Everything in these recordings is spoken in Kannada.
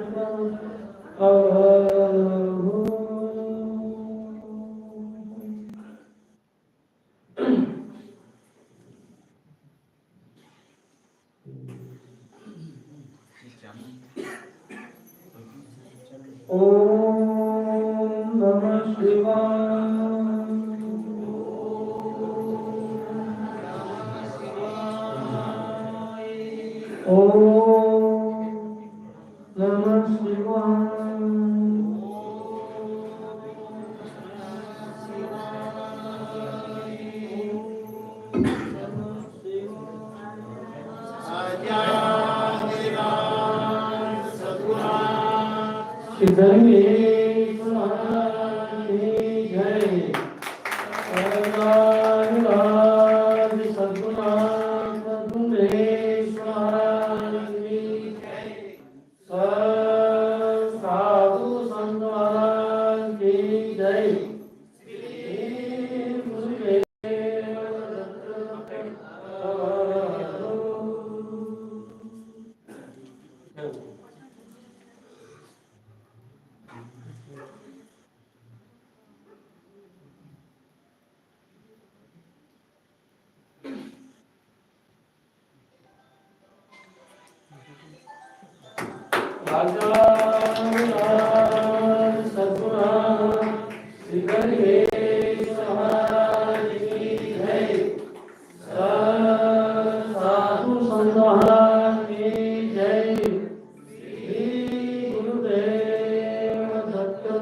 Oh, oh, oh.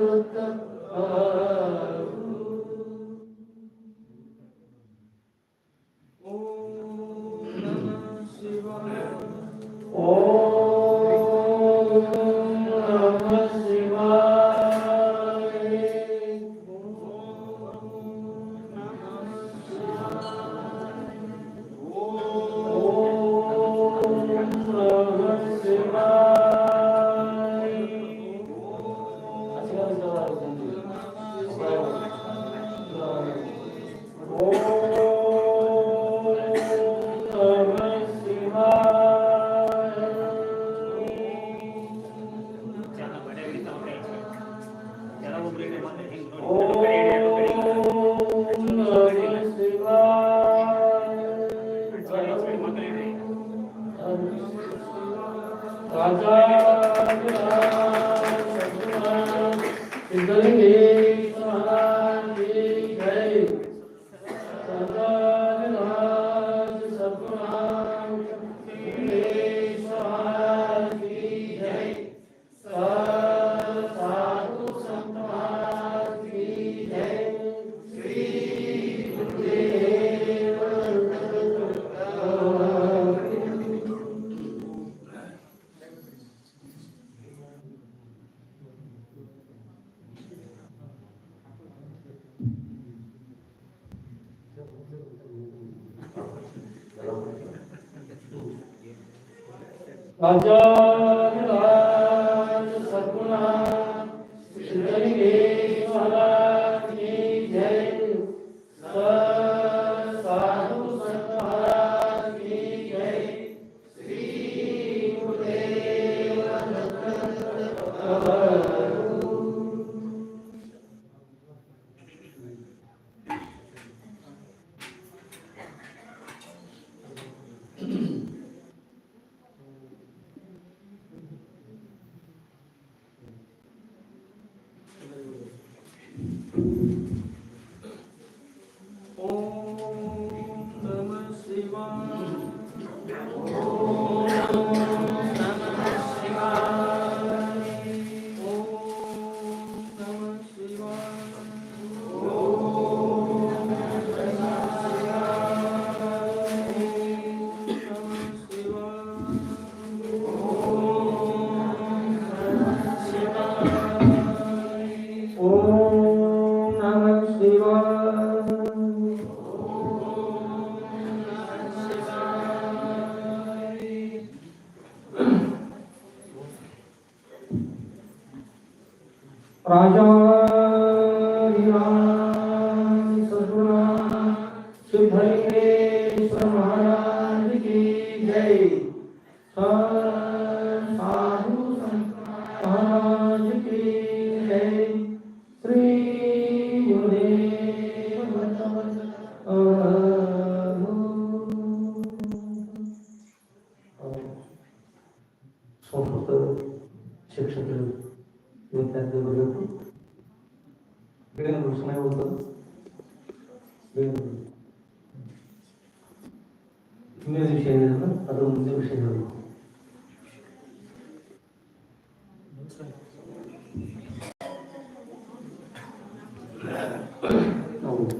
Santo. Thank you. ಹಿಂದಿನ ವಿಷಯ ಏನಿದೆ ಅದು ಮುಂದಿನ ವಿಷಯ ಹೇಳಬೇಕು ಹೌದು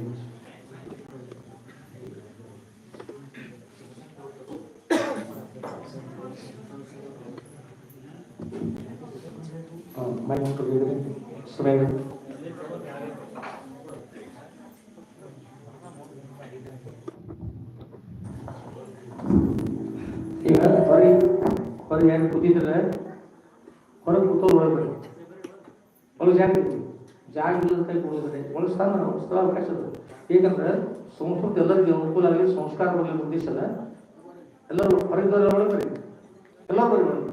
ಹಾಂ ಮೈಕ್ ಕೊಟ್ಟಿದ್ರೆ ಸಮಯ ಈಗ ಹೊರಗೆ ಹೊರಗೆ ಯಾರು ಕೂತಿದ್ರೆ ಹೊರಗೆ ಒಳಗೆ ಬರ್ರಿ ಒಳಗೆ ಜಾಗ ಜಾಗ ಇಲ್ಲದ ಕೈ ಕೊಡೋದ್ರೆ ಒಳಗೆ ಸ್ಥಾನ ಸ್ಥಳ ಅವಕಾಶ ಅದ. ಏಕಂದ್ರೆ ಸಂಸ್ಕೃತಿ ಎಲ್ಲರಿಗೆ ಅನುಕೂಲ ಆಗಲಿ ಸಂಸ್ಕಾರ ಬರಲಿ ಉದ್ದೇಶ ಅದ ಎಲ್ಲರೂ ಹೊರಗಿದ್ದವ್ರು ಒಳಗೆ ಬರ್ರಿ ಎಲ್ಲರೂ ಬರೀ ಒಳಗೆ.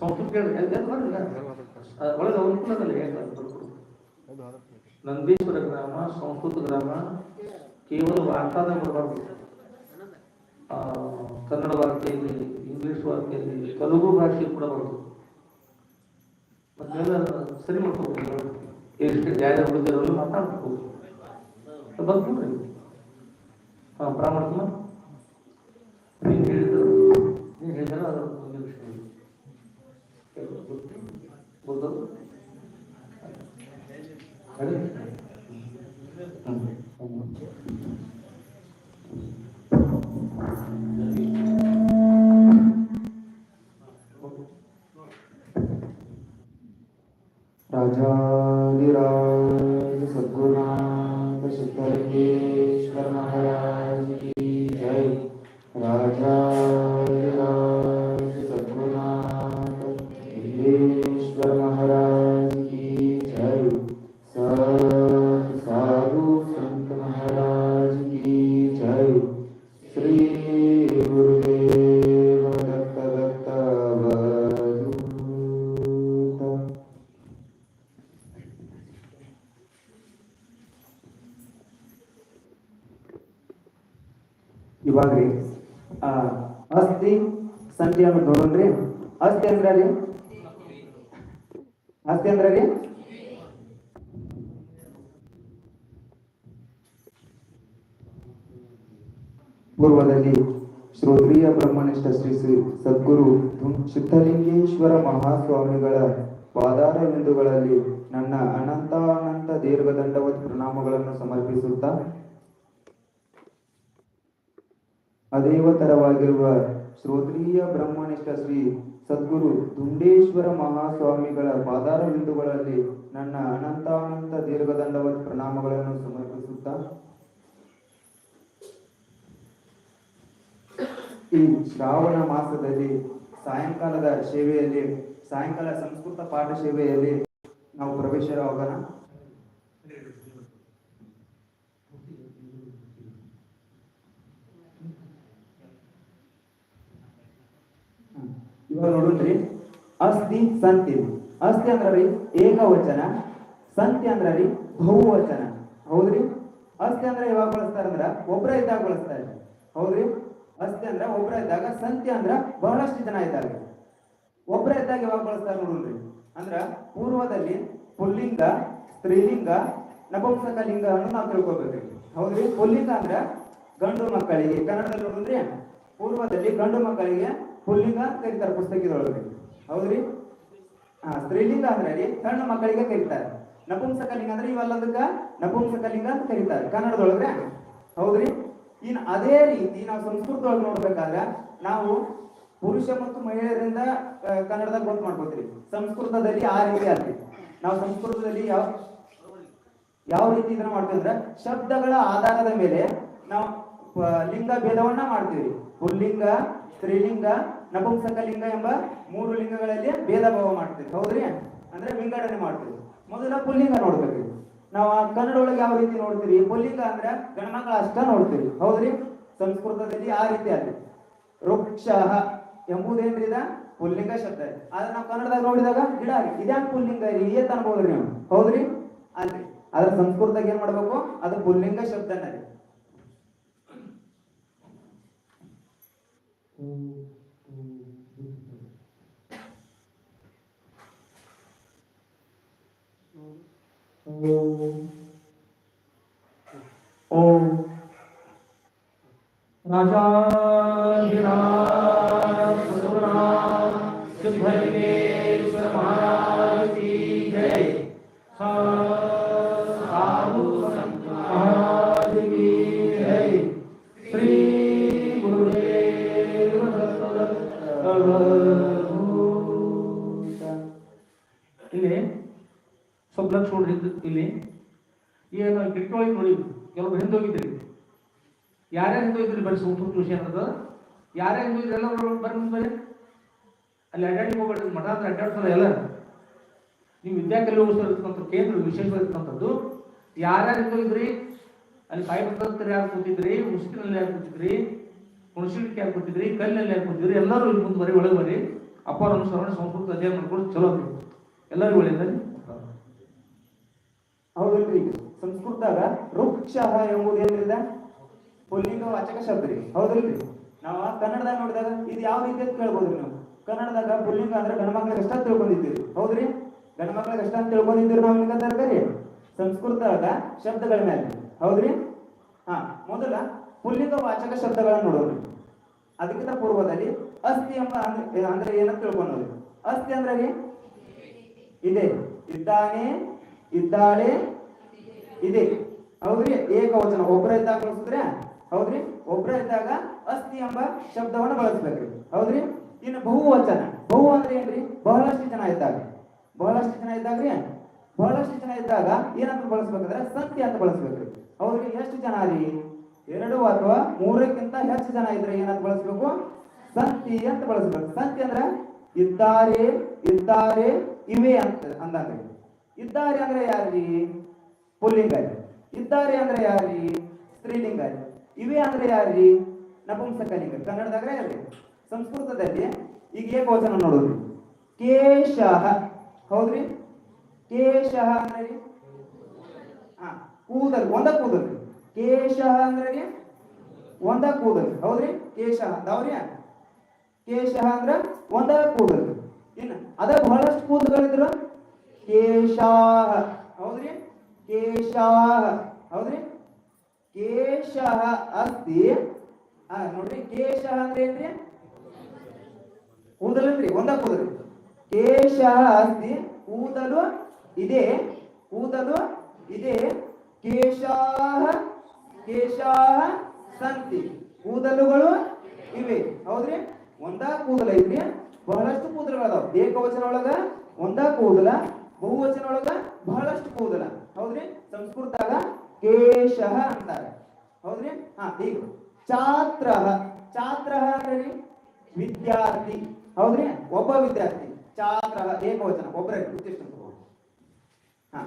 ಸಂಸ್ಕೃತಿ. ಒಳಗೆ ಅನುಕೂಲ ಅದಲ್ಲ. ನಂದೀಶ್ವರ ಗ್ರಾಮ, ಸಂಸ್ಕೃತ ಗ್ರಾಮ ಕೇವಲ ವಾರ್ತಾದಾಗ ಬರಬಾರ್ದು. ಕನ್ನಡ ವಾರ್ತೆಯಲ್ಲಿ ಇಂಗ್ಲಿಷ್ ವಾರ್ತೆಯಲ್ಲಿ ತೆಲುಗು ಭಾಷೆ ಕೂಡ ಬರೋದು ಮತ್ತೆಲ್ಲ ಸರಿ ಮಾಡ್ಕೋಬೇಕು ಎಷ್ಟು ಜಾಗ ಉಳಿದಿರೋರು ಮಾತಾಡ್ಬೇಕು ಬಂದ್ಬಿಡ್ರಿ ಹಾಂ ಪ್ರಾಮಾಣಿಕ ನೀನು ಹೇಳಿದ್ರು ನೀನು ಹೇಳಿದ್ರೆ ಅದರ ಮುಂದಿನ ವಿಷಯ ಗೊತ್ತದು ಹೇಳಿ ಹ್ಞೂ राजाधिराज सद्गुरुनाथ सिद्धलिंगेश्वर महाराज की जय। राजाधिराज ಬಿಂದುಗಳಲ್ಲಿ ನನ್ನ ಅನಂತಾನಂತ ದೀರ್ಘದಂಡವತ್ ಪ್ರಣಾಮಗಳನ್ನು ಸಮರ್ಪಿಸುತ್ತಾ ಅದೇವತರವಾಗಿರುವ ಶ್ರೋತ್ರಿಯ ಬ್ರಹ್ಮನಿಷ್ಠ ಶ್ರೀ ಸದ್ಗುರು ದುಂಡೇಶ್ವರ ಮಹಾಸ್ವಾಮಿಗಳ ಪಾದಾರ ಬಿಂದುಗಳಲ್ಲಿ ನನ್ನ ಅನಂತಾನಂತ ದೀರ್ಘದಂಡವತ್ ಪ್ರಣಾಮಗಳನ್ನು ಸಮರ್ಪಿಸುತ್ತಾ ಈ ಶ್ರಾವಣ ಮಾಸದಲ್ಲಿ ಸಾಯಂಕಾಲದ ಸೇವೆಯಲ್ಲಿ, ಸಾಯಂಕಾಲ ಸಂಸ್ಕೃತ ಪಾಠ ಸೇವೆಯಲ್ಲಿ ನಾವು ಪ್ರವೇಶರ ಆಗೋಣ ಇವಾಗ ನೋಡೋಣ್ರಿ ಅಸ್ತಿ ಸಂತಿ. ಅಸ್ತಿ ಅಂದ್ರ ರೀ ಏಕವಚನ, ಸಂತಿ ಅಂದ್ರ ರೀ ಬಹುವಚನ. ಹೌದ್ರಿ? ಅಸ್ತಿ ಅಂದ್ರ ಯಾವಾಗ ಬಳಸ್ತಾರ ಅಂದ್ರ ಒಬ್ರ ಇದ್ದಾಗ ಬಳಸ್ತಾರೆ ಹೌದ್ರಿ? ಅಸ್ತಿ ಅಂದ್ರ ಒಬ್ರ ಇದ್ದಾಗ, ಸಂತಿ ಅಂದ್ರ ಬಹಳಷ್ಟು ಜನ ಇದ್ದಾರೆ. ಒಬ್ರ ಇದ್ದಾಗ ಯಾವಾಗ ಬಳಸ್ತಾರ ನೋಡ್ರಿ ಅಂದ್ರ ಪೂರ್ವದಲ್ಲಿ ಪುಲ್ಲಿಂಗ, ಸ್ತ್ರೀಲಿಂಗ, ನಪುಂಸಕ ಲಿಂಗ ಅನ್ನು ನಾವು ತಿಳ್ಕೊಬೇಕು ಹೌದ್ರಿ? ಪುಲ್ಲಿಂಗ ಅಂದ್ರ ಗಂಡು ಮಕ್ಕಳಿಗೆ, ಕನ್ನಡದಲ್ಲಿ ನೋಡಿದ್ರಿ ಪೂರ್ವದಲ್ಲಿ ಗಂಡು ಮಕ್ಕಳಿಗೆ ಪುಲ್ಲಿಂಗ ಕರೀತಾರೆ ಪುಸ್ತಕದೊಳಗೆ. ಹೌದ್ರಿ? ಹಾ ಸ್ತ್ರೀಲಿಂಗ ಅಂದ್ರೆ ರೀ, ಸಣ್ಣ ಮಕ್ಕಳಿಗೆ ಕರೀತಾರೆ. ನಪುಂಸಕ ಲಿಂಗ ಅಂದ್ರೆ ಇವೆಲ್ಲದಕ್ಕ ನಪುಂಸಕ ಲಿಂಗ ಅಂತ ಕರೀತಾರೆ ಕನ್ನಡದೊಳಗ್ರೆ ಹೌದ್ರಿ? ಇನ್ ಅದೇ ರೀತಿ ನಾವು ಸಂಸ್ಕೃತದೊಳಗೆ ನೋಡ್ಬೇಕಾದ್ರೆ ನಾವು ಪುರುಷ ಮತ್ತು ಮಹಿಳೆಯರಿಂದ ಕನ್ನಡದ ಗೊತ್ತು ಮಾಡ್ಕೋತೀವಿ ಸಂಸ್ಕೃತದಲ್ಲಿ ಆ ರೀತಿ ಆಗ್ತಿ ನಾವು ಸಂಸ್ಕೃತದಲ್ಲಿ ಯಾವ ಯಾವ ರೀತಿ ಇದನ್ನ ಮಾಡ್ತೀವಿ ಅಂದ್ರೆ, ಶಬ್ದಗಳ ಆಧಾರದ ಮೇಲೆ ನಾವು ಲಿಂಗ ಭೇದವನ್ನ ಮಾಡ್ತೀವಿ. ಪುಲ್ಲಿಂಗ, ಸ್ತ್ರೀಲಿಂಗ, ನಪುಂಸಕ ಲಿಂಗ ಎಂಬ ಮೂರು ಲಿಂಗಗಳಲ್ಲಿ ಭೇದ ಭಾವ ಮಾಡ್ತೀವಿ. ಹೌದ್ರಿ? ಅಂದ್ರೆ ವಿಂಗಡಣೆ ಮಾಡ್ತೀವಿ. ಮೊದಲ ಪುಲ್ಲಿಂಗ ನೋಡ್ಬೇಕು. ನಾವು ಆ ಕನ್ನಡ ಒಳಗೆ ಯಾವ ರೀತಿ ನೋಡ್ತೀರಿ? ಪುಲ್ಲಿಂಗ ಅಂದ್ರೆ ಗಣಮಕ್ಕಳ ಅಷ್ಟ ನೋಡ್ತೀವಿ. ಹೌದ್ರಿ? ಸಂಸ್ಕೃತದಲ್ಲಿ ಆ ರೀತಿ ಆಗಿದೆ ವೃಕ್ಷ ಎಂಬುದೇನ್ರಿ ಇದ ಪುಲ್ಲಿಂಗ ಶಬ್ದ ಆದ್ರೆ ನಾವು ಕನ್ನಡದಾಗ ನೋಡಿದಾಗ ಗಿಡ ರೀ ಇದ್ಯಾಕೆ ಪುಲ್ಲಿಂಗ? ರೀ ಏತ್ ಅನ್ಬೋದ್ರಿ ನೀವು. ಹೌದ್ರಿ? ಅಲ್ರಿ. ಅದ್ರ ಸಂಸ್ಕೃತದಾಗ ಏನ್ ಮಾಡ್ಬೇಕು? ಅದು ಪುಲ್ಲಿಂಗ ಶಬ್ದನ ರೀ ಓ. oh. ಇಲ್ಲಿ ಸ್ವಲ್ಪ ಲಕ್ಷ ನೋಡ್ರಿ ಇಲ್ಲಿ. ಏನು ಕಿಟ್ಕೊಳಗೆ ನೋಡಿ ಕೆಲವರು ಹಿಂದೆ ಹೋಗಿದ್ರಿ ಯಾರ್ಯಾರು ಹಿಂದೆ ಇದ್ರಿ ಬರೀ ಸೂಪರ್ ವಿಷಯ ಅನ್ನೋದು? ಯಾರ್ಯಾರು ಹಿಂದೆ ಹೋಗಿದ್ರಿ ಎಲ್ಲ ಬರ್ರಿ ಬರ್ರಿ. ಅಲ್ಲಿ ಅಡ್ಡಾಡಿ ಹೋಗ್ಬೇಡ್ರಿ, ಮಠ ಅಂದ್ರೆ ಅಡ್ಡಾಡ್ತಾರೆ ಎಲ್ಲ. ನೀವು ವಿದ್ಯಾಕಲಿ ಹೋಗಿಸ್ತಾ ಇರ್ತಕ್ಕಂಥ ಕೇಂದ್ರ ವಿಶೇಷವಾಗಿರ್ತಕ್ಕಂಥದ್ದು ಯಾರ್ಯಾರು ಹಿಂದೆ ಇದ್ರಿ? ಅಲ್ಲಿ ಸಾಯಿ ಯಾರು ಕೂತಿದ್ರಿ? ಮುಸ್ಕಿನಲ್ಲಿ ಯಾರು ಕೂತಿದ್ರಿ? ಹುಣಸಿಡಿಕೆ ಯಾರು ಕೂತಿದ್ರಿ? ಕಲ್ಲಲ್ಲಿ ಯಾರು ಕೂತಿದ್ರಿ? ಎಲ್ಲರೂ ಇಲ್ಲಿ ಮುಂದೆ ಬರೀ ಒಳಗೆ ಬರೀ ಅಪ್ಪಾರ ಅನುಸರಣೆ ಸಂಸ್ಕೃತ ಅಧ್ಯಯನ ಮಾಡ್ಕೊಂಡು ಚಲೋ ಎಲ್ಲರಿಗೂ ಒಳ್ಳೆಯದಲ್ಲಿ ಹೌದಲ್ರಿ ಸಂಸ್ಕೃತದಾಗ ವೃಕ್ಷ ಎಂಬುದು ಪುಲ್ಲಿಂಗ ವಾಚಕ ಶಬ್ದ ರೀ ಹೌದಲ್ರಿ ನಾವ ಕನ್ನಡದಾಗ ನೋಡಿದಾಗ ಇದು ಯಾವ ರೀತಿ ಅಂತ ಕೇಳ್ಬೋದ್ರಿ ನಾವು. ಕನ್ನಡದಾಗ ಪುಲ್ಲಿಂಗ ಅಂದ್ರೆ ಗಣಮಕ್ಳಿಗೆ ಮಕ್ಳಿಗೆ ಅಷ್ಟ ತಿಳ್ಕೊಂಡಿದ್ದೀರಿ. ಹೌದ್ರಿ? ಗಣಮಕ್ಳಿಗೆ ಕಷ್ಟ ಅಂತ ತಿಳ್ಕೊಂಡಿದ್ದೀರಿ ನಾವು ಈಗ ತರಕಾರಿ ಸಂಸ್ಕೃತದಾಗ ಶಬ್ದಗಳ ಮೇಲೆ ಹೌದ್ರಿ? ಹಾ, ಮೊದಲ ಪುಲ್ಲಿಂಗ ವಾಚಕ ಶಬ್ದಗಳನ್ನ ನೋಡೋಣ. ಅದಕ್ಕಿಂತ ಪೂರ್ವದಲ್ಲಿ ಅಸ್ಥಿ ಎಂಬ ಅಂದ್ರೆ ಅಂದ್ರೆ ಏನಂತ ತಿಳ್ಕೊಂಡ್ರಿ? ಅಸ್ಥಿ ಅಂದ್ರೆ? ಇದೆ. ಇದ್ದಾನೆ, ಇದ್ದಾಳೆ, ಇದೆ. ಹೌದ್ರಿ? ಏಕವಚನ. ಒಬ್ಬರ ಇದ್ದಾಗ ಬಳಸಿದ್ರೆ ಹೌದ್ರಿ? ಒಬ್ಬರ ಇದ್ದಾಗ ಅಸ್ಥಿ ಎಂಬ ಶಬ್ದವನ್ನು ಬಳಸ್ಬೇಕ್ರಿ. ಹೌದ್ರಿ? ಇನ್ನು ಬಹುವಚನ. ಬಹು ಅಂದ್ರೆ ಏನ್ರಿ? ಬಹಳಷ್ಟು ಜನ ಇದ್ದಾಗ ಬಹಳಷ್ಟು ಜನ ಇದ್ದಾಗ್ರಿ ಬಹಳಷ್ಟು ಜನ ಇದ್ದಾಗ ಏನಂತ ಬಳಸ್ಬೇಕಂದ್ರೆ ಸಂತಿ ಅಂತ ಬಳಸ್ಬೇಕ್ರಿ. ಹೌದ್ರಿ? ಎಷ್ಟು ಜನ ರೀ? ಎರಡು ಅಥವಾ ಮೂರಕ್ಕಿಂತ ಹೆಚ್ಚು ಜನ ಇದ್ರೆ ಏನಂತ ಬಳಸ್ಬೇಕು? ಸಂತಿ ಅಂತ ಬಳಸ್ಬೇಕು. ಸಂತಿ ಅಂದ್ರೆ ಇದ್ದಾರೆ ಇದ್ದಾರೆ, ಇವೆ ಅಂತ ಅಂದಾಗ ಇದ್ದಾರೆ ಅಂದ್ರೆ ಯಾರ್ರಿ? ಪುಲ್ಲಿಂಗ ಇದ್ದಾರೆ ಅಂದ್ರೆ ಯಾರ್ರಿ? ಸ್ತ್ರೀಲಿಂಗ ಇವೆ ಅಂದ್ರೆ ಯಾರ್ರಿ? ನಪುಂಸಕಲಿಂಗ. ಕನ್ನಡದಾಗ ಯಾರ್ರಿ ಸಂಸ್ಕೃತದಲ್ಲಿ ಈಗ ಏಕವಚನ ನೋಡೋದ್ರಿ. ಕೇಶಃ. ಹೌದ್ರಿ? ಕೇಶಃ ಅಂದ್ರೆ ಹಾ, ಕೂದಲ್. ಒಂದ ಕೂದಲ್. ಕೇಶಃ ಅಂದ್ರೆ ಒಂದ ಕೂದಲ್. ಹೌದ್ರಿ? ಕೇಶಃ. ಅಂದವ್ರಿ ಕೇಶಃ ಅಂದ್ರ ಒಂದ ಕೂದಲ್. ಇನ್ನ ಅದ ಬಹಳಷ್ಟು ಕೂದಲುಗಳಿದ್ರು. ಕೇಶ ಹೌದ್ರಿ? ಕೇಶಾಹ. ಹೌದ್ರಿ? ಕೇಶಃ ಅಸ್ತಿ. ನೋಡ್ರಿ, ಕೇಶ ಅಂದ್ರೆ ಏನ್ರಿ? ಕೂದಲನ್ರಿ ಒಂದ ಕೂದಲು. ಕೇಶ ಅಸ್ತಿ, ಕೂದಲು ಇದೆ ಕೂದಲು ಇದೆ. ಕೇಶಾಹ ಕೇಶಾಹ ಸಂತಿ. ಕೂದಲುಗಳು ಇವೆ. ಹೌದ್ರಿ? ಒಂದ ಕೂದಲ ಇದ್ರಿ ಬಹಳಷ್ಟು ಕೂದಲುಗಳದಾವ. ಏಕವಚನ ಒಳಗ ಒಂದ ಕೂದಲ ಬಹುವಚನ ಒಳಗ ಬಹಳಷ್ಟು ಕೂದಲ. ಹೌದ್ರಿ? ಸಂಸ್ಕೃತಾಗ ಕೇಶಃ ಅಂತಾರೆ. ಹೌದ್ರಿ? ಹಾ ಈಗ ಛಾತ್ರ. ಛಾತ್ರ ಅಂದ್ರೆ ವಿದ್ಯಾರ್ಥಿ. ಹೌದ್ರಿ? ಒಬ್ಬ ವಿದ್ಯಾರ್ಥಿ. ಛಾತ್ರ, ಏಕವಚನ, ಒಬ್ಬರೇ ಉದ್ದೇಶ ಹಾ.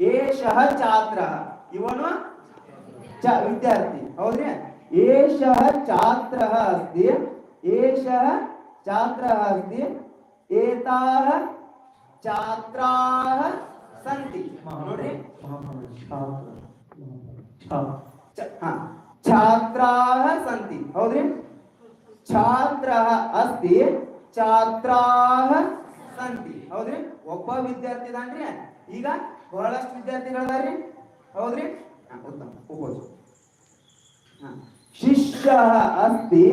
ಏಷಃ ಛಾತ್ರ. ಇವನು ಚ ವಿದ್ಯಾರ್ಥಿ. ಹೌದ್ರಿ? ಏಷ ಛಾತ್ರ ಅಸ್ತಿ. ಏಷ ಛಾತ್ರ ಅಸ್ತಿ. ಏತಾಃ ಛಾತ್ರಾಃ ಸಂತಿ. ನೋಡ್ರಿ? ಛಾತ್ರಾಃ ಸಂತಿ. ಹೌದ್ರಿ? ಛಾತ್ರ ಅಸ್ತಿ ಛಾತ್ರಾಃ ಸಂತಿ. ಹೌದ್ರಿ? ಒಬ್ಬ ವಿದ್ಯಾರ್ಥಿ ಇದಾನ್ರಿ ಈಗ ಬಹಳಷ್ಟು ವಿದ್ಯಾರ್ಥಿಗಳಿದಾರ್ರಿ ಹೌದ್ರಿ? ಉತ್ತಮ. ಉಪೋಜ. ಶಿಷ್ಯ ಅಸ್ತಿ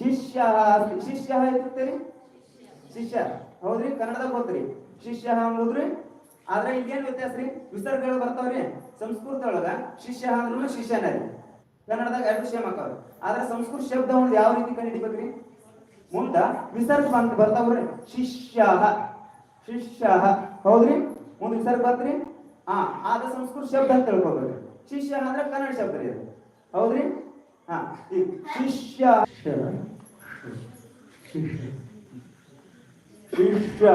ಶಿಷ್ಯ ಅಸ್ತಿ. ಶಿಷ್ಯ ಇರ್ತೈತಿ ಶಿಷ್ಯ. ಹೌದ್ರಿ? ಕನ್ನಡದಾಗ ಗೊತ್ತ್ರಿ ಶಿಷ್ಯ ಅಂಬುದ್ರಿ? ಆದ್ರೆ ಈಗೇನ್ ವ್ಯತ್ಯಾಸ ರೀ? ವಿಸರ್ಗಗಳು ಬರ್ತಾವ್ರಿ? ಸಂಸ್ಕೃತ ಒಳಗ ಶಿಷ್ಯ ಅಂದ್ರೂ ಶಿಷ್ಯನ ರೀ. ಕನ್ನಡದಾಗ ಎರಡು ಶೇಮ್ ಆದ್ರೆ ಸಂಸ್ಕೃತ ಶಬ್ದ ಒಂದು ಯಾವ ರೀತಿ ಕಂಡಿಡಿಬೇಕ್ರಿ ಮುಂದ ವಿಸರ್ಗ ಬಂತ ಬರ್ತಾವ್ರಿ. ಶಿಷ್ಯ. ಶಿಷ್ಯ. ಹೌದ್ರಿ? ಮುಂದ ವಿಸರ್ಗ ಬಂತ್ರಿ ಹಾ ಆದ ಸಂಸ್ಕೃತ ಶಬ್ದ ಅಂತ ತಿಳ್ಕೊಬೇಕ್ರಿ ಶಿಷ್ಯ ಅಂದ್ರೆ ಕನ್ನಡ ಶಬ್ದ ರೀ ಅದು. ಹೌದ್ರಿ? ಹಾ, ಈ ಶಿಷ್ಯ. ಶಿಷ್ಯ.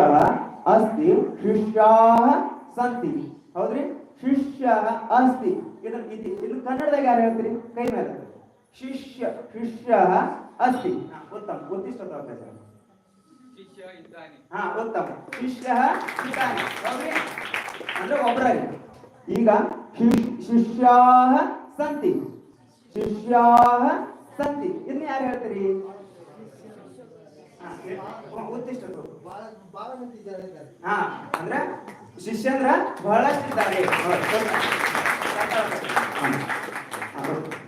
ಅಸ್ತಿ ಶಿಷ್ಯಾಹ ಸಂತಿ. ಹೌದ್ರಿ? ಶಿಷ್ಯ ಅಸ್ತಿ. ಇದನ್ನ ಇದು ಇದು ಕನ್ನಡದಾಗ ಯಾರು ಹೇಳ್ತೀರಿ? ಕೈ ಮೇಲೆ. ಶಿಷ್ಯ ಶಿಷ್ಯ ಅಸ್ತಿ. ಉತ್ತಮ. ಅವಕಾಶ. ಶಿಷ್ಯ ಇದ್ದಾನೆ. ಹಾ ಉತ್ತಮ. ಶಿಷ್ಯ ಇದ್ದಾನೆ. ಹೌದ್ರಿ? ಅಂದ್ರೆ ಒಬ್ಬರಾಗಿ ಈಗ ಶಿಷ್ಯ ಸಂತಿ. ಶಿಷ್ಯ ಸಂತಿ. ಇದನ್ನ ಯಾರು ಹೇಳ್ತೀರಿ? ಹಾ, ಇದ್ದಾರೆ. ಹಾ ಅಂದ್ರೆ ಶಿಷ್ಯಂದ್ರ ಬಹಳಷ್ಟಿದ್ದಾರೆ.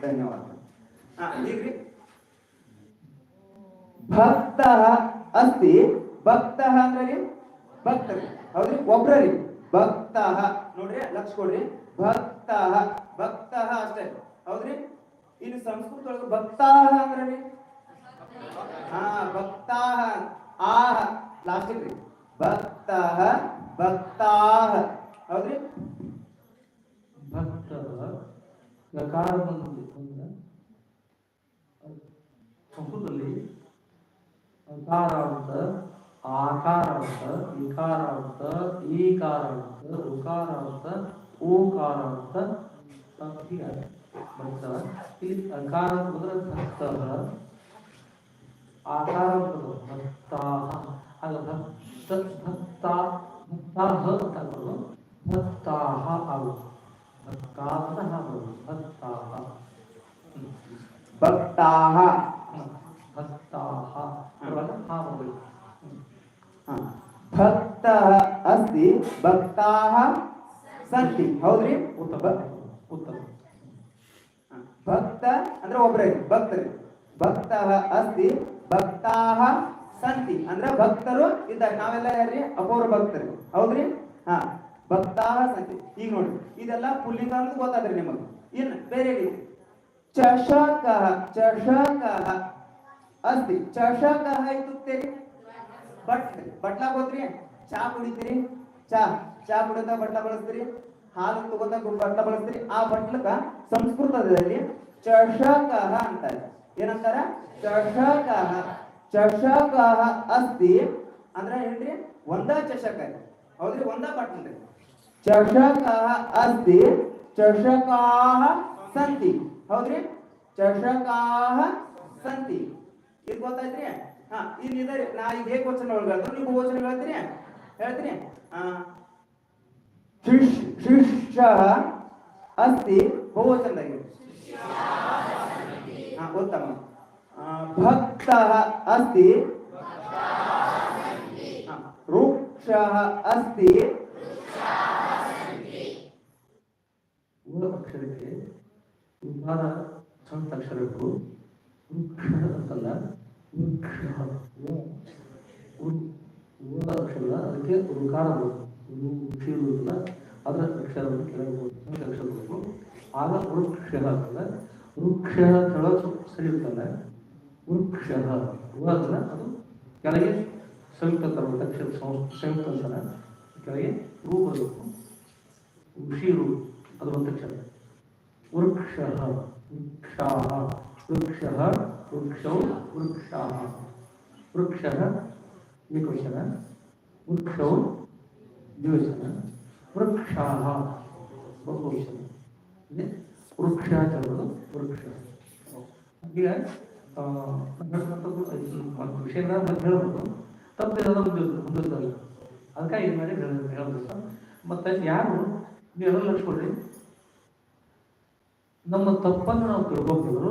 ಧನ್ಯವಾದ. ಈಗ್ರಿ. ಭಕ್ತ ಅಸ್ತಿ ಭಕ್ತ ಅಂದ್ರೆ ರೀ ಭಕ್ತರಿ. ಹೌದ್ರಿ? ಒಬ್ರರಿ. ಭಕ್ತ. ನೋಡ್ರಿ ಲಕ್ಷ ಕೊಡ್ರಿ ಭಕ್ತ ಭಕ್ತ ಅಷ್ಟೇ. ಹೌದ್ರಿ? ಇನ್ನು ಸಂಸ್ಕೃತ ಒಳಗೆ ಭಕ್ತ ಅಂದ್ರೆ ಹಾ ಭಕ್ತ ಆಹ ಲಾಸ್ಟ್ ರೀ ಭಕ್ತ ಭಕ್ತಾಹ ಹೌದ್ರಿ ಭಕ್ತ ಗಕಾರ ಬಂದಿದೆ ಅಂದ್ರೆ ಸಂಸ್ಕೃತದಲ್ಲಿ ಅಕಾರ ಅಂತ ಆಕಾರ ಅಂತ ಇಕಾರ ಅಂತ ಈಕಾರ ಅಂತ ಉಕಾರ ಅಂತ ಓಕಾರ ಅಂತ ಆ, ಹೀಗೆ ಭಕ್ತ ಇಲ್ಲಿ ಅಕಾರ ಅಂತಂದ್ರೆ ಭಕ್ತ ಆಕಾರ ಅಂತಂದ್ರೆ ಭಕ್ತಾಹ ಆಗ ಭಕ್ತ ಭಕ್ತ ಭಕ್ತಾಹ ಅಂತ ಆಗ್ಬೋದು ಭಕ್ತಾಹ ಆಗೋದು ಭಕ್ತಾಹ ಆಗೋದು ಭಕ್ತಾಹ ಹ್ಮ್. ಭಕ್ತಾಹ ಭಕ್ತಾಹ ಅದ್ರೊಳಗೆ ಹಾ ಬರ್ಬೇಕು ಹ್ಮ್. ಹಾ. ಭಕ್ತ ಅಸ್ತಿ ಭಕ್ತಾಹ ಸಂತಿ ಹೌದ್ರಿ ಉತ್ತಮ ಭ- ಉತ್ತಮ ಹಾ. ಭಕ್ತ ಅಂದ್ರೆ ಒಬ್ರೇ ಭಕ್ತರಿ ಭಕ್ತ ಅಸ್ತಿ ಭಕ್ತಾಹ ಸಂತಿ. ಅಂದ್ರೆ ಭಕ್ತರು ಇದ್ದಾರೆ. ನಾವೆಲ್ಲ ಯಾರ್ರಿ? ಅಪೂರ್ವ ಭಕ್ತರು. ಹೌದ್ರಿ? ಹಾ. ಭಕ್ತಾಹ ಸಂತಿ. ಈಗ ನೋಡಿ, ಇದೆಲ್ಲ ಪುಲ್ಲಿಂಗ ಅನ್ನೋದು ಗೊತ್ತಾದ್ರಿ ನಿಮಗೆ. ಇನ್ ಬೇರೆ ಚಷಕ ಚಷಕಃ ಅಸ್ತಿ. ಚಷಕಃ ಇತ್ಯುಕ್ತೆ ರೀ ಬಟ್, ಬಟ್ಲಾ ಗೊತ್ತ್ರಿ ಚಾ ಕುಡಿತೀರಿ? ಚಾ. ಚಾ ಕುಡಿದ ಬಟ್ಲ ಬಳಸ್ತೀರಿ? ಹಾಲು ತಗೋತ ಬಟ್ಲ ಬಳಸ್ತೀರಿ? ಆ ಬಟ್ಲಕ ಸಂಸ್ಕೃತದಲ್ಲಿ ಚಷಕಃ ಅಂತಾರೆ ಏನಂತಾರ? ಚಷಕಃ ಚಷಕಃ ಅಸ್ತಿ ಅಂದ್ರ ಏನ್ರಿ? ಒಂದ ಚಷಕ ಹೌದ್ರಿ? ಒಂದ ಬಟ್ಲ ಚಷಕ ಚಷಕಃ ಅಸ್ತಿ ಚಷಕಾಹ ಸಂತಿ. ಹೌದ್ರಿ? ಚಷಕಾಹ ಸಂತಿ. ಇದು ಗೊತ್ತಾಯ್ತ್ರಿ? ಹಾ ಇಲ್ಲಿ ಇದೆ. ನಾ ಈಗ ಹೇಗೆ ವಚನ ಹೇಳ್ತಾರೆ ನೀವು ವಚನ ಹೇಳ್ತೀರಿ? ಹೇಳ್ತೀರಿ? ಶಿಶ್ ಶಿಷ್ಯ ಅಸ್ತಿ ಬಹುವಚನದಾಗಿ ಹಾ ಉತ್ತಮ ಆ, ಭಕ್ತ ಅಸ್ತಿ ಹಾ, ವೃಕ್ಷ ಅಸ್ತಿ ಉಳ ಅಕ್ಷರಕ್ಕೆ ಉಪಾದ ಸ್ವಂತ ಅಕ್ಷರಕ್ಕೂ ವೃಕ್ಷ ಅಂತಲ್ಲ ವೃಕ್ಷ ಉ- ಉ- ಉಳ ಅಕ್ಷರ ಅದಕ್ಕೆ ಋಕಾರ ಬರುತ್ತೆ ಋಷಿ ಇರುತ್ತಲ್ಲ ಅದರ ಅಕ್ಷರವನ್ನು ಕೆಳಗೆ ಹೋಗುತ್ತೆ ಸ್ವಂತ ಅಕ್ಷರ ಬರಬೇಕು ಆಗ ವೃಕ್ಷ ಅಂತಲ್ಲ ವೃಕ್ಷ ಕೆಳಗೆ ಸರಿ ಇರ್ತಲ್ಲ? ವೃಕ್ಷ ಉಳ ಅದಲ್ಲ ಅದು ಕೆಳಗೆ ಸಂಯುಕ್ತ ತರಬೇಕು ಅಕ್ಷರ ಸಂ- ಸಂಯುಕ್ತ ಅಂತಾನೆ ಕೆಳಗೆ ರೂ ಬರಬೇಕು ಋಷಿರು ಅದು ಒಂದು ಅಕ್ಷರ ವೃಕ್ಷ ವೃಕ್ಷಾ ವೃಕ್ಷ ವೃಕ್ಷೌ ವೃಕ್ಷಾ. ವೃಕ್ಷ ಏಕವಚನ ವೃಕ್ಷೌ ದ್ವಿವಚನ ವೃಕ್ಷಾ ಬಹುವಚನ ಇದೆ? ವೃಕ್ಷ. ಚಲೋದು ವೃಕ್ಷ ಈಗ ಹೇಳ್ತಕ್ಕಂಥದ್ದು ಇದು ಒಂದು ವಿಷಯನ ಮತ್ತೆ ಹೇಳ್ಬೋದು ತಪ್ಪಿರೋದು ಹೊಂದಿರ್ತಲ್ಲ ಅದಕ್ಕಾಗಿ ಇದು ಮಾಡಿ ಹೇಳ- ಹೇಳ್ಬೇಕು ಮತ್ತೆ ಯಾರು ನೀವು ಎಲ್ಲ ಲಕ್ಷ ನಮ್ಮ ತಪ್ಪನ್ನು ನಾವು ತಿಳ್ಕೊಬೇಕು.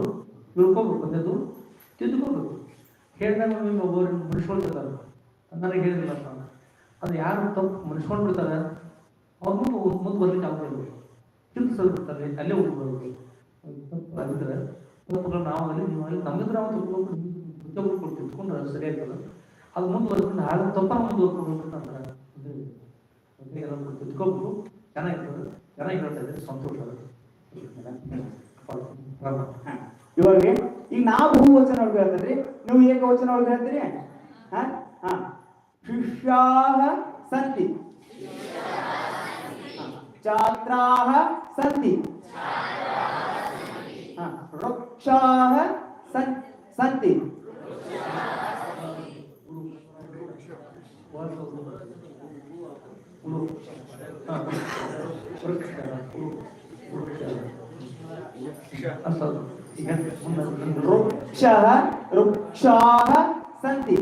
ತಿಳ್ಕೊಬೇಕು ಅನ್ನೋದು ತಿದ್ದುಕೋಬೇಕು. ಹೇಳಿದಾಗ ನಿಮ್ಗೆ ಒಬ್ಬರು ಮನುಷ್ಯಳ್ತಿರ್ತಾರೆ ನನಗೆ ಹೇಳಿಲ್ಲ ಅಂತ. ಅದು ಯಾರು ತಪ್ಪು ಮನುಷ್ಯಕೊಂಡು ಬಿಡ್ತಾರೆ ಅವ್ರು ಮುಂದೆ ಮುಂದೆ ಬರ್ಲಿಕ್ಕೆ ಆಗೋದಿಲ್ಲ ಚಿಂತಿಸಲು ಬಿಡ್ತಾರೆ ಅಲ್ಲೇ ತಪ್ಪು ಆಗಿದ್ರೆ ನಾವು ಅಲ್ಲಿ ನಮ್ಮಿದ್ರೆ ನಾವು ತಿಳ್ಕೊಂಡು ಪ್ರತಿಯೊಬ್ಬರು ಕೊಟ್ಟು ಸರಿ ಆಗ್ತದೆ ಅದು ಮುಂದುವರೆದು ನಾಳೆ ತಪ್ಪ ಮುಂದುವರ್ಕೊಂಡು ಅಂತಾರೆ ಅಂದ್ರೆ ಎಲ್ಲರೂ ತಿಳ್ಕೊಬೇಕು ಚೆನ್ನಾಗಿರ್ತದೆ ಚೆನ್ನಾಗಿ ಹೇಳ್ತಾ ಇದ್ರೆ. ಸಂತೋಷ. ಇವಾಗ ಈಗ ನಾವು ಬಹುವಚನ ಒಳಗೆ ಹೇಳ್ತದ್ರಿ ನೀವು ಏಕವಚನ ಒಳಗೆ ಹೇಳ್ತೀರಿ? ಹಾ? ಹಾ. ಶಿಷ್ಯಾಹ ಸಂತಿ ಹಾ. ಛಾತ್ರಾಹ ಸಂತಿ ಹಾ ವೃಕ್ಷಾಹ ಸನ್- ಸಂತಿ ವೃಕ್ಷಃ ವೃಕ್ಷಾಹ ಸಂತಿ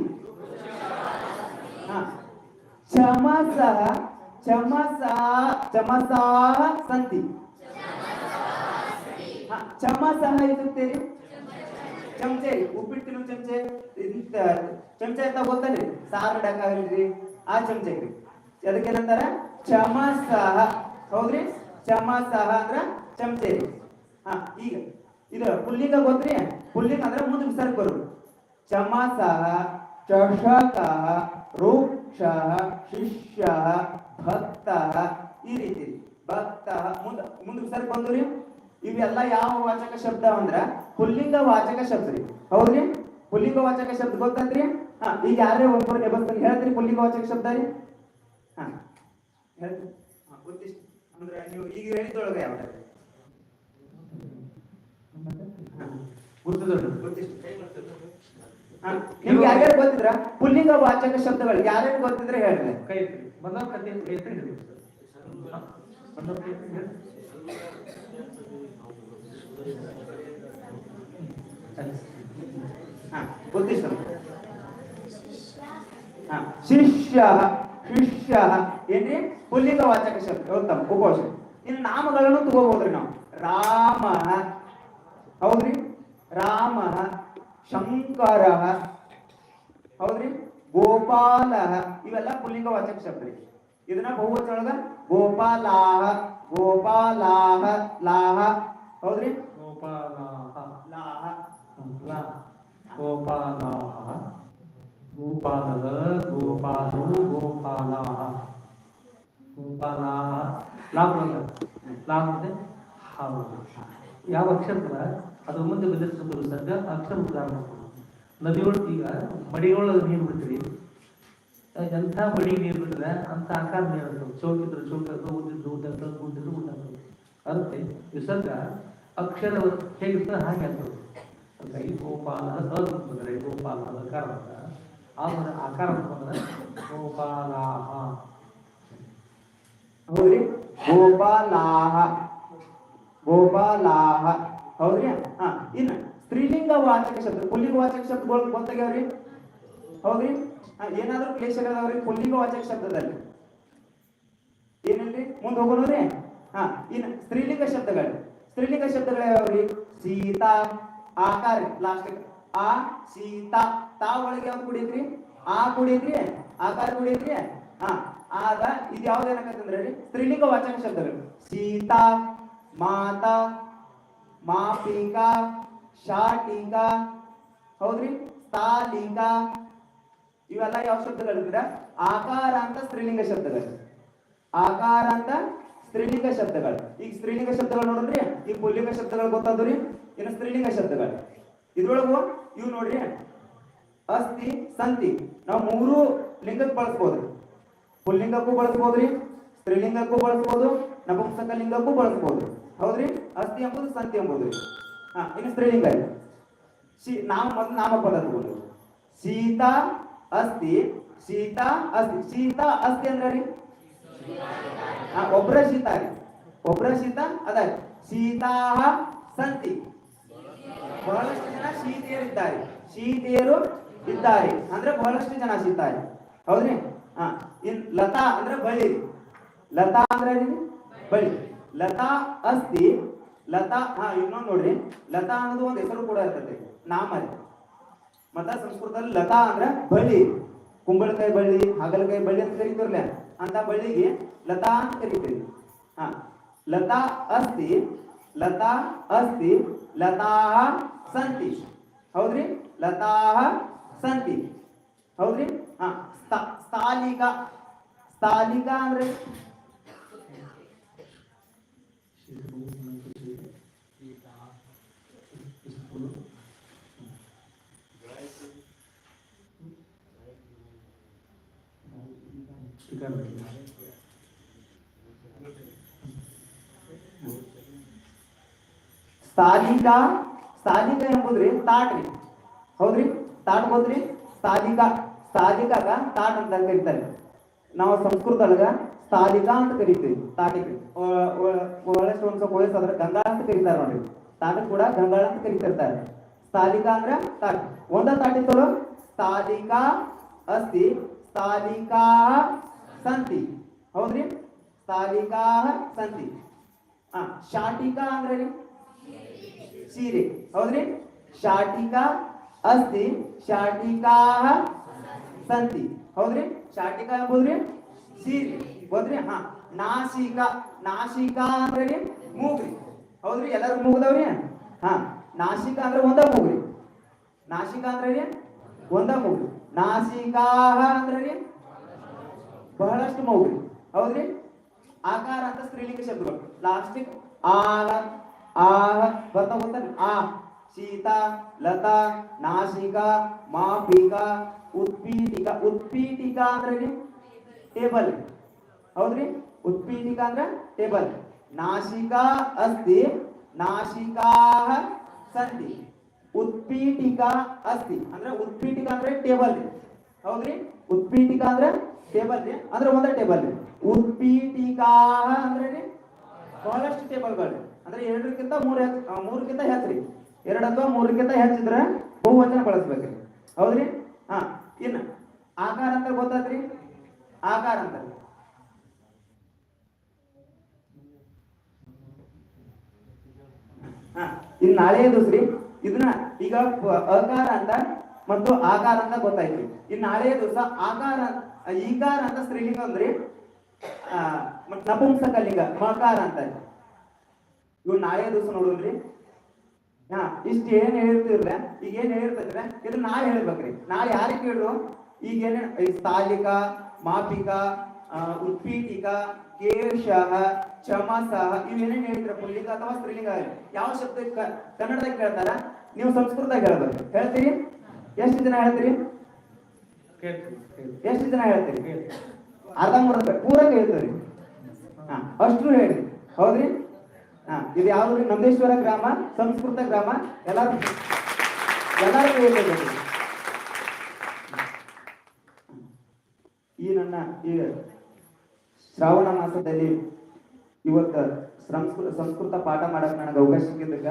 ಹಾ. ಚಮಸಃ ಚಮಸಾ ಸಂತಿ. ಚಮಸ ಚಮಸಃ ಇರುತ್ತೆ ಚಮಚೆ ಉಪ್ಪಿಟ್ಟಿನ ಚಮಚೆ ಇಂತ ಚಮಚೆ ಅಂತ ಗೊತ್ತಲ್ರಿ ಸಾರು ಇಡಕ್ಕಾಗಲ್ರಿ ಆ ಚಮಚೆ. ರೀ ಅದಕ್ಕೇನಂತಾರ ಚಮಸಹ ಹೌದ್ರಿ? ಚಮಸಹ ಅಂದ್ರ ಚಮಚೆ. ರೀ ಹಾ, ಈಗ ಇದು ಪುಲ್ಲಿಂಗ ಗೊತ್ತ್ರಿ? ಪುಲ್ಲಿಂಗ ಅಂದ್ರೆ ಮುಂದೆ ವಿಸರ್ಗ ಬರೋದು. ಚಮಸಹ ಚಷಕಃ ವೃಕ್ಷಃ ಶಿಷ್ಯ, ಭಕ್ತ ಈ ರೀತಿ. ಭಕ್ತಃ ಮುಂದ ಸರಿ ಬಂದು ಬಂದ್ರಿ ಇವೆಲ್ಲ ಯಾವ ವಾಚಕ ಶಬ್ದ ಅಂದ್ರ ಪುಲ್ಲಿಂಗ ವಾಚಕ ಶಬ್ದ ರೀ. ಹೌದ್ರಿ? ಪುಲ್ಲಿಂಗ ವಾಚಕ ಶಬ್ದ ಗೊತ್ತಂದ್ರಿ ಹಾ, ಈಗ ಯಾರೇ ಒಬ್ಬರು ನೆಬಸ್ತಾನೆ ಹೇಳ್ತೀರಿ ಪುಲ್ಲಿಂಗ ವಾಚಕ ಶಬ್ದ ರೀ? ಹಾ, ಹೇಳ್ತೀರಿ. ಹಾ, ಗೊತ್ತಿಷ್ಟು. ಅಂದ್ರೆ ನೀವು ಈಗ ಹೇಳಿದೊಳಗೆ ಯಾವ ಗೊತ್ತಿಷ್ಟು. ಹಾ ನಿಮ್ಗೆ ಯಾರ್ಯಾರು ಗೊತ್ತಿದ್ರ? ಪುಲ್ಲಿಂಗ ವಾಚಕ ಶಬ್ದಗಳು ಯಾರ್ಯಾರು ಗೊತ್ತಿದ್ರೆ ಹೇಳ್ರಿ. ಕೈ ಶಿಷ್ಯ ಶಿಷ್ಯ ಏನ್ರಿ? ಪುಲ್ಲಿಂಗ ವಾಚಕ ಶಬ್ದ ಉತ್ತಮ ಉಪೋಷ ಇನ್ನು ನಾಮಗಳನ್ನು ತಗೋಬಹುದ್ರಿ ನಾವು. ರಾಮ ಹೌದ್ರಿ? ರಾಮ ಶಂಕರ. ಹೌದ್ರಿ? ಗೋಪಾಲ. ಇವೆಲ್ಲ ಪುಲ್ಲಿಂಗ ವಾಚಕ ಶಬ್ದ ರೀ. ಇದನ್ನ ಬಹುವಚನೊಳಗ ಗೋಪಾಲಾಹ ಗೋಪಾಲಾಹ ಲಾಹ. ಹೌದ್ರಿ? ಗೋಪಾಲಾಹ. ಲಾಹ ಗೋಪಾಲಾಹ. ಗೋಪಾಲದ ಗೋಪಾಲು ಗೋಪಾಲಾಹ. ಗೋಪಾಲಾಹ. ಲಾಭ ಲಾಭ ಹೌದು. ಯಾವ ಅಕ್ಷರ ಅದು ಮುಂದೆ ಬಂದಿರ್ತಕ್ಕಂಥ ಸರ್ಗ, ಅಕ್ಷರ ಉದಾಹರಣೆ ನದಿಯೊಳಗೆ ಈಗ ಮಡಿಯೊಳಗೆ ನೀರು ಬಿಡ್ತೀರಿ ಎಂಥ ಮಡಿ ನೀರು ಬಿಟ್ರೆ ಅಂತ ಆಕಾರ ನೀರು ಆಗ್ತವೆ ಚೌಕಿದ್ರೆ ಚೌಕ ಉದ್ದಿದ್ದು ಉದ್ದ ಉದ್ದಿದ್ದು ಉದ್ದ ಅದಕ್ಕೆ ವಿಸರ್ಗ ಅಕ್ಷರ ಹೇಗಿರ್ತದೆ ಹಾಗೆ ಆಗ್ತದೆ. ಹಾಗಾಗಿ ಗೋಪಾಲ ಬಂದರೆ ಗೋಪಾಲ ಅಲಂಕಾರ ಅಂತ. ಆದ್ರೆ ಆಕಾರ ಅಂತಂದ್ರೆ ಗೋಪಾಲಾಹ. ಗೋಪಾಲಾಹ. ಗೋಪಾಲಾಹ. ಹೌದ್ರಿ? ಹಾ ಇನ್ನ ಸ್ತ್ರೀಲಿಂಗ ವಾಚಕ ಶಬ್ದ, ಪುಲ್ಲಿಂಗ ವಾಚಕ ಶಬ್ದಗಳು ಗೊತ್ತಾಗ್ಯಾವ್ರಿ? ಹೌದ್ರಿ? ಏನಾದ್ರೂ ಕ್ಲೇಶಗಳದಾವ್ರಿ ಪುಲ್ಲಿಂಗ ವಾಚಕ ಶಬ್ದದಲ್ಲಿ. ಏನಿಲ್ರಿ? ಮುಂದೆ ಹೋಗೋಣ್ರಿ? ಹಾ ಇನ್ನು ಸ್ತ್ರೀಲಿಂಗ ಶಬ್ದಗಳು. ಸ್ತ್ರೀಲಿಂಗ ಶಬ್ದಗಳು ಯಾವ್ರಿ ಸೀತಾ, ಆಕಾರ. ಲಾಸ್ಟ್ ಆ, ಸೀತಾ. ತಾ ಒಳಗೆ ಯಾವ್ದು ಕುಡಿಯತ್ರಿ ಆ ಕುಡಿಯತ್ರಿ ಆಕಾರ ಕುಡಿಯತ್ರಿ ಹಾ, ಆದ ಇದು ಯಾವ್ದು ಏನಕ್ಕಂತಂದ್ರೆ ಸ್ತ್ರೀಲಿಂಗ ವಾಚಕ ಶಬ್ದಗಳು. ಸೀತಾ, ಮಾತಾ ಮಾಪಿಕಾ ಶಾಟಿಕಾ ಹೌದ್ರಿ? ಲಿಂಗ ಇವೆಲ್ಲ ಯಾವ ಶಬ್ದಗಳಿದ್ರ ಆಕಾರ ಅಂತ ಸ್ತ್ರೀಲಿಂಗ ಶಬ್ದಗಳು. ಆಕಾರ ಅಂತ ಸ್ತ್ರೀಲಿಂಗ ಶಬ್ದಗಳು. ಈಗ ಸ್ತ್ರೀಲಿಂಗ ಶಬ್ದಗಳು ನೋಡಿದ್ರಿ? ಈಗ ಪುಲ್ಲಿಂಗ ಶಬ್ದಗಳು ಗೊತ್ತಾದ್ರಿ ಇನ್ನು ಸ್ತ್ರೀಲಿಂಗ ಶಬ್ದಗಳು. ಇದ್ರೊಳಗು ಇವು ನೋಡ್ರಿ. ಅಸ್ತಿ ಸಂತಿ. ನಾವು ಮೂರು ಲಿಂಗಕ್ಕೆ ಬಳಸ್ಬೋದ್ರಿ ಪುಲ್ಲಿಂಗಕ್ಕೂ ಬಳಸ್ಬೋದ್ರಿ, ಸ್ತ್ರೀಲಿಂಗಕ್ಕೂ ಬಳಸ್ಬೋದು ನಪುಂಸಕ ಲಿಂಗಕ್ಕೂ ಬಳಸ್ಬೋದು. ಹೌದ್ರಿ? ಅಸ್ತಿ ಎಂಬುದು ಸಂತಿ ಎಂಬುದು ಹಾ ಇನ್ನು ಸ್ತ್ರೀಲಿಂಗ ಇದೆ. ಶಿ ನಾಮ ಮೊದಲು ನಾಮಪದ ತಗೊಂಡು. ಸೀತಾ ಅಸ್ತಿ ಸೀತಾ ಅಸ್ತಿ ಸೀತಾ ಅಸ್ತಿ ಅಂದ್ರೆ ರೀ ಹಾ, ಒಬ್ರ ಶೀತ ರೀ. ಒಬ್ರ ಅದ. ಸೀತಾ ಸಂತಿ. ಬಹಳಷ್ಟು ಜನ ಸೀತೆಯರು ಇದ್ದಾರೆ. ಸೀತೆಯರು ಇದ್ದಾರೆ. ಅಂದ್ರೆ ಬಹಳಷ್ಟು ಜನ ಶೀತಾರೆ ಹೌದ್ರಿ? ಹಾ ಇನ್ ಲತಾ ಅಂದ್ರೆ ಬಳ್ಳಿ ಲತಾ ಅಂದ್ರೆ? ಬಳ್ಳಿ. ಲತಾ ಅಸ್ತಿ. ಲತಾ, ಹಾ ಇನ್ನೊಂದು ನೋಡ್ರಿ. ಲತಾ ಅನ್ನೋದು ಒಂದು ಹೆಸರು ಕೂಡ ಇರ್ತದೆ ನಾಮ ಮತ್ತ ಸಂಸ್ಕೃತದಲ್ಲಿ ಲತಾ ಅಂದ್ರೆ ಬಳ್ಳಿ. ಕುಂಬಳಕಾಯಿ ಬಳ್ಳಿ, ಹಾಗಲಕಾಯಿ ಬಳ್ಳಿ ಅಂತ ಕರಿತಿರ್ಲ ಅಂತ ಬಳ್ಳಿಗೆ ಲತಾ ಅಂತ ಕರಿತೀವಿ. ಹಾ. ಲತಾ ಅಸ್ತಿ ಲತಾ ಅಸ್ತಿ, ಲತಾ ಸಂತಿ. ಹೌದ್ರಿ? ಲತಾ ಸಂತಿ. ಹೌದ್ರಿ? ಹಾ. ಸ್ಥಾಲಿಕ ಸ್ಥಾಲಿಕಾ ಅಂದ್ರೆ ಸ್ಥಾಲಿಕಾ ಸ್ಥಾಲಿಕಾ ಎಂಬುದ್ರಿ ತಾಟ್ ರೀ. ಹೌದ್ರಿ? ತಾಟ್ ಗೊತ್ತ್ರಿ ಸ್ಥಾಲಿಕಾ ಸಾಧಿಕಾಗ ತಾಟ್ ಅಂತ ಕರೀತಾರೆ. ನಾವು ಸಂಸ್ಕೃತದೊಳಗ ಸಾಧಿಕ ಅಂತ ಕರಿತೀವಿ, ತಾಟಿಗೆ. ಒಳಷ್ಟು ಒಂದ್ ಸ್ವಲ್ಪ ವಯಸ್ಸಾದ್ರೆ ಗಂಗಾಳ ಅಂತ ಕರೀತಾರೆ ನೋಡ್ರಿ. ತಾಟಕ್ ಕೂಡ ಗಂಗಾಳ ಅಂತ ಕರಿತಿರ್ತಾರೆ. ಸ್ಥಾಲಿಕಾ ಅಂದ್ರ ತಾಟ್. ಒಂದ ತಾಟಿ ತೋರು ಸ್ಥಾಲಿಕಾ ಅಸ್ತಿ. ಸ್ಥಾಲಿಕಾ ಸಂತಿ. ಹೌದ್ರಿ? ಸ್ಥಾಲಿಕಾ ಸಂತಿ. ಹಾ ಶಾಟಿಕಾ ಅಂದ್ರೆ ರೀ? ಸೀರೆ. ಹೌದ್ರಿ? ಶಾಟಿಕಾ ಅಸ್ತಿ ಶಾಟಿಕಾ ಸಂತಿ. ಹೌದ್ರಿ? ಶಾಟಿಕಾ ಎಂಬುದ್ರಿ? ಸೀರೆ. ಹೋದ್ರಿ? ಹಾ. ನಾಸಿಕಾ. ನಾಸಿಕಾ ಅಂದ್ರೆ ಮೂಗ್ರಿ. ಹೌದ್ರಿ? ಎಲ್ಲರೂ ಮೂಗದವ್ರಿ? ಹಾ. ನಾಸಿಕಾ ಅಂದ್ರೆ ಒಂದ ಮೂಗ್ರಿ. ನಾಸಿಕಾ ಅಂದ್ರೆ ಒಂದ ಮೂಗ್ರಿ. ನಾಸಿಕಾ ಅಂದ್ರೆ ಬಹಳಷ್ಟು ಮೌಲ್ಯ. ಹೌದ್ರಿ? ಆಕಾರ ಅಂತ ಸ್ತ್ರೀಲಿಂಗ ಶಬ್ದಗಳು ಲಾಸ್ಟಿಕ್ ಆಲ ಆಹ ಬರ್ತಾ ಆ ಸೀತಾ ಲತಾ ನಾಶಿಕಾ ಮಾಪಿಕಾ, ಉತ್ಪೀಠಿಕಾ. ಉತ್ಪೀಠಿಕಾ ಅಂದ್ರೆ ಟೇಬಲ್. ಹೌದ್ರಿ? ಉತ್ಪೀಠಿಕಾ ಅಂದ್ರೆ ಟೇಬಲ್. ನಾಶಿಕಾ ಅಸ್ತಿ ನಾಶಿಕಾ ಸಂತಿ ಉತ್ಪೀಠಿಕಾ ಅಸ್ತಿ ಅಂದ್ರೆ ಉತ್ಪೀಠಿಕಾ ಅಂದ್ರೆ ಟೇಬಲ್. ಹೌದ್ರಿ? ಉತ್ಪೀಠಿಕಾ ಅಂದ್ರೆ ಟೇಬಲ್ ರೀ ಅಂದ್ರೆ ಒಂದೇ ಟೇಬಲ್ ರೀ ಉತ್ಪೀಠಿಕಾ ಅಂದ್ರೆ ರೀ ಬಹಳಷ್ಟು ಟೇಬಲ್ಗಳು ಅಂದ್ರೆ ಎರಡಕ್ಕಿಂತ ಮೂರು ಹೆಚ್ಚು ಮೂರಕ್ಕಿಂತ ಹೆಚ್ಚ್ರಿ ಎರಡು ಅಥವಾ ಮೂರಕ್ಕಿಂತ ಹೆಚ್ಚಿದ್ರೆ ಬಹುವಚನ ಬಳಸ್ಬೇಕ್ರಿ ಹೌದ್ರಿ? ಹಾ, ಇನ್ನ ಆಕಾರ ಅಂತ ಗೊತ್ತಾತ್ರಿ? ಆಕಾರ ಅಂತ. ಇನ್ ನಾಳೆ ದೂಸ್ರಿ ಇದನ್ನ ಈಗ ಅಕಾರ ಅಂತ ಮತ್ತು ಆಕಾರ ಅಂತ ಗೊತ್ತಾಯ್ತು. ಇನ್ ನಾಳೆ ದಿವಸ ಆಕಾರ ಈಕಾರ ಅಂತ ಸ್ತ್ರೀಲಿಂಗ ಅಂದ್ರಿ, ಆ ಲಿಂಗ ಮಕಾರ ಅಂತ ಇವ್ ನಾಳೆ ದಿವಸ ರೀ ಹಾ, ಇಷ್ಟ ಏನ್ ಹೇಳಿರ್ತಿರ್ಲ ಈಗ ಏನ್ ಹೇಳ್ತಿದ್ರೆ ಇದು ನಾಳೆ ಹೇಳ್ಬೇಕ್ರಿ. ನಾಳೆ ಯಾರಿಗೆ ಕೇಳ್ರು? ಈಗ ಏನ್ ಸ್ಥಾಲಿಕ, ಮಾಪಿಕ ಉತ್ಪೀಠಿಕ ಕೇಶಃ ಚಮಸಃ ಇವೇನೇನ್ ಹೇಳ್ತೀರ ಪುಲ್ಲಿಂಗ ಅಥವಾ ಸ್ತ್ರೀಲಿಂಗ ಯಾವ ಶಬ್ದ ಕನ್ನಡದಾಗ ಕೇಳ್ತಾರ? ನೀವು ಸಂಸ್ಕೃತದಾಗ ಹೇಳ್ಬೇಕು. ಹೇಳ್ತೀರಿ? ಎಷ್ಟು ಜನ ಹೇಳ್ತೀರಿ. ಎಷ್ಟು ಜನ ಹೇಳ್ತೀರಿ? ಅರ್ಧ ಅರ್ಧಂಬರ್ಧ ಪೂರ ಕೇಳ್ತೀರಿ? ಹಾ, ಅಷ್ಟು ಹೇಳಿ. ಹೌದ್ರಿ? ಹಾ, ಇದು ಯಾವ್ದು ನಂದೇಶ್ವರ ಗ್ರಾಮ, ಸಂಸ್ಕೃತ ಗ್ರಾಮ? ಎಲ್ಲಾರು ಎಲ್ಲಾರು ಹೇಳ್ಬೇಕು ಈ ನನ್ನ ಈ ಶ್ರಾವಣ ಮಾಸದಲ್ಲಿ ಇವತ್ತು ಸಂಸ್ಕೃತ ಸಂಸ್ಕೃತ ಪಾಠ ಮಾಡಕ್ ನನಗೆ ಅವಕಾಶ ಸಿಕ್ಕಿದ್ದಕ್ಕ.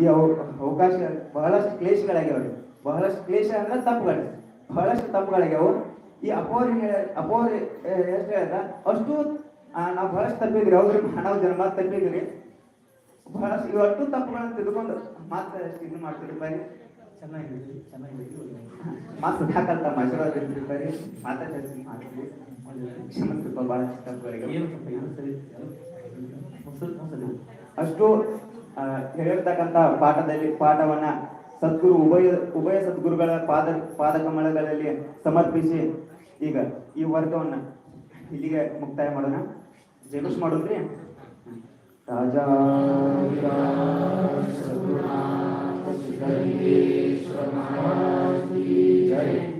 ಈ ಅವ- ಅವಕಾಶ ಬಹಳಷ್ಟು ಕ್ಲೇಶಗಳಾಗ್ಯಾವ್ರಿ ಬಹಳಷ್ಟು ಕ್ಲೇಶ ಅಂದ್ರೆ ತಪ್ಪುಗಳು ಬಹಳಷ್ಟು ತಪ್ಪುಗಳಾಗ್ಯಾವ ಈ ಅಪೋರಿ ಅಪೋರಿ ಎಷ್ಟು ಹೇಳಿದ್ರ? ಅಷ್ಟು ನಾವು ಬಹಳಷ್ಟು ತಪ್ಪಿದ್ರಿ ಅವ್ರಿ ಮಾನವ ಜನ್ಮ ತಪ್ಪಿದ್ರಿ ಬಹಳಷ್ಟು ಇವತ್ತು ತಪ್ಪುಗಳನ್ನು ತಿಳ್ಕೊಂಡು ಮಾತ್ರ ಇದು ಮಾಡ್ತೀರಿ ಬರೀ ಚೆನ್ನಾಗಿ ಚೆನ್ನಾಗಿದೆ ಮಾತು ಹಾಕಂತ ಆಶೀರ್ವಾದ ಇರ್ತೀರಿ ಬರೀ ಮಾತಾಡ್ತೀನಿ ಮಾಡ್ತೀವಿ ಕ್ಷಮಿಸ್ಬೇಕು ಬಹಳಷ್ಟು ಅಷ್ಟು ಹೇಳಿರ್ತಕ್ಕಂಥ ಪಾಠದಲ್ಲಿ ಪಾಠವನ್ನ ಸದ್ಗುರು, ಉಭಯ ಉಭಯ ಸದ್ಗುರುಗಳ ಪಾದ, ಪಾದಕಮಲಗಳಲ್ಲಿ ಸಮರ್ಪಿಸಿ ಈಗ ಈ ವರ್ಗವನ್ನ ಇಲ್ಲಿಗೆ ಮುಕ್ತಾಯ ಮಾಡೋಣ. ಜೇಗುಸ್ ಮಾಡೋದ್ರಿ. ರಾಜಾ ಜೈ.